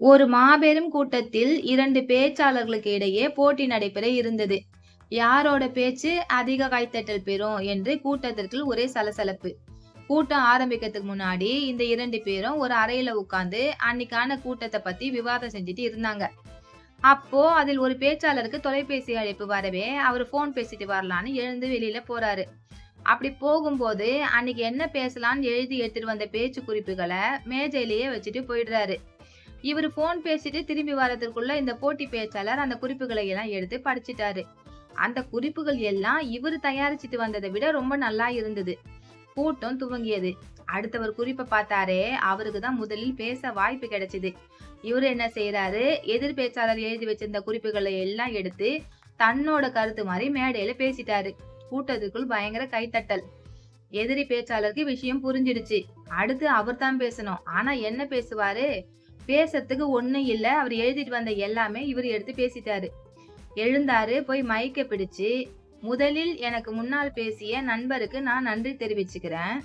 ஒரு மாபெரும் கூட்டத்தில் இரண்டு பேச்சாளர்களுக்கு இடையே போட்டி நடைபெற இருந்தது. யாரோட பேச்சு அதிக கைத்தட்டல் பெறும் என்று கூட்டத்திற்குள் ஒரே சலசலப்பு. கூட்டம் ஆரம்பிக்கிறதுக்கு முன்னாடி இந்த இரண்டு பேரும் ஒரு அறையில உட்காந்து அன்னைக்கான கூட்டத்தை பத்தி விவாதம் செஞ்சுட்டு இருந்தாங்க. அப்போ அதில் ஒரு பேச்சாளருக்கு தொலைபேசி அழைப்பு வரவே அவர் ஃபோன் பேசிட்டு வரலான்னு எழுந்து வெளியில போறாரு. அப்படி போகும்போது அன்னைக்கு என்ன பேசலாம்னு எழுதி எடுத்துட்டு வந்த பேச்சு குறிப்புகளை மேஜையிலேயே வச்சுட்டு போயிடுறாரு. இவர் ஃபோன் பேசிட்டு திரும்பி வரதுக்குள்ள இந்த போட்டி பேச்சாளர் அந்த குறிப்புகளை எல்லாம் எடுத்து படிச்சிட்டாரு. அந்த குறிப்புகள் எல்லாம் இவர் தயாரிச்சிட்டு வந்ததை விட ரொம்ப நல்லா இருந்தது. கூட்டம் துவங்கியது. அடுத்தவர் குறிப்பை பார்த்தாரே அவருக்கு தான் முதலில் பேச வாய்ப்பு கிடைச்சது. இவர் என்ன செய்யறாரு எதிர் பேச்சாளர் எழுதி வச்சிருந்த குறிப்புகளை எல்லாம் எடுத்து தன்னோட கருத்து மாதிரி மேடையில பேசிட்டாரு. கூட்டத்துக்குள் பயங்கர கைத்தட்டல். எதிரி பேச்சாளருக்கு விஷயம் புரிஞ்சிடுச்சு. அடுத்து அவர் தான் பேசணும். ஆனா என்ன பேசுவாரு? பேசுறதுக்கு ஒன்றும் இல்லை. அவர் எழுதிட்டு வந்த எல்லாமே இவர் எடுத்து பேசிட்டாரு. எழுந்தாரு போய் மைக்கை பிடிச்சு முதலில் எனக்கு முன்னால் பேசிய நண்பருக்கு நான் நன்றி தெரிவிச்சுக்கிறேன்.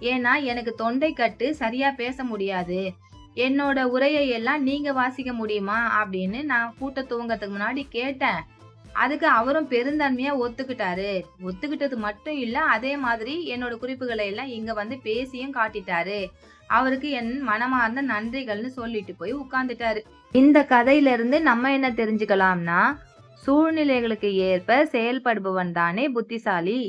ஏன்னா எனக்கு தொண்டை கட்டு சரியா பேச முடியாது. என்னோட உரையை எல்லாம் நீங்க வாசிக்க முடியுமா? அப்படின்னு நான் கூட்ட துவங்கத்துக்கு முன்னாடி கேட்டேன். அதுக்கு அவரும் பெருந்தன்மையா ஒத்துக்கிட்டாரு. ஒத்துக்கிட்டது மட்டும் இல்ல அதே மாதிரி என்னோட குறிப்புகளை எல்லாம் இங்க வந்து பேசியும் காட்டிட்டாரு. அவருக்கு என் மனமார்ந்த நன்றிகள்னு சொல்லிட்டு போய் உட்கார்ந்துட்டாரு. இந்த கதையில இருந்து நம்ம என்ன தெரிஞ்சுக்கலாம்னா சூழ்நிலைகளுக்கு ஏற்ப செயல்படுபவன் தானே புத்திசாலி.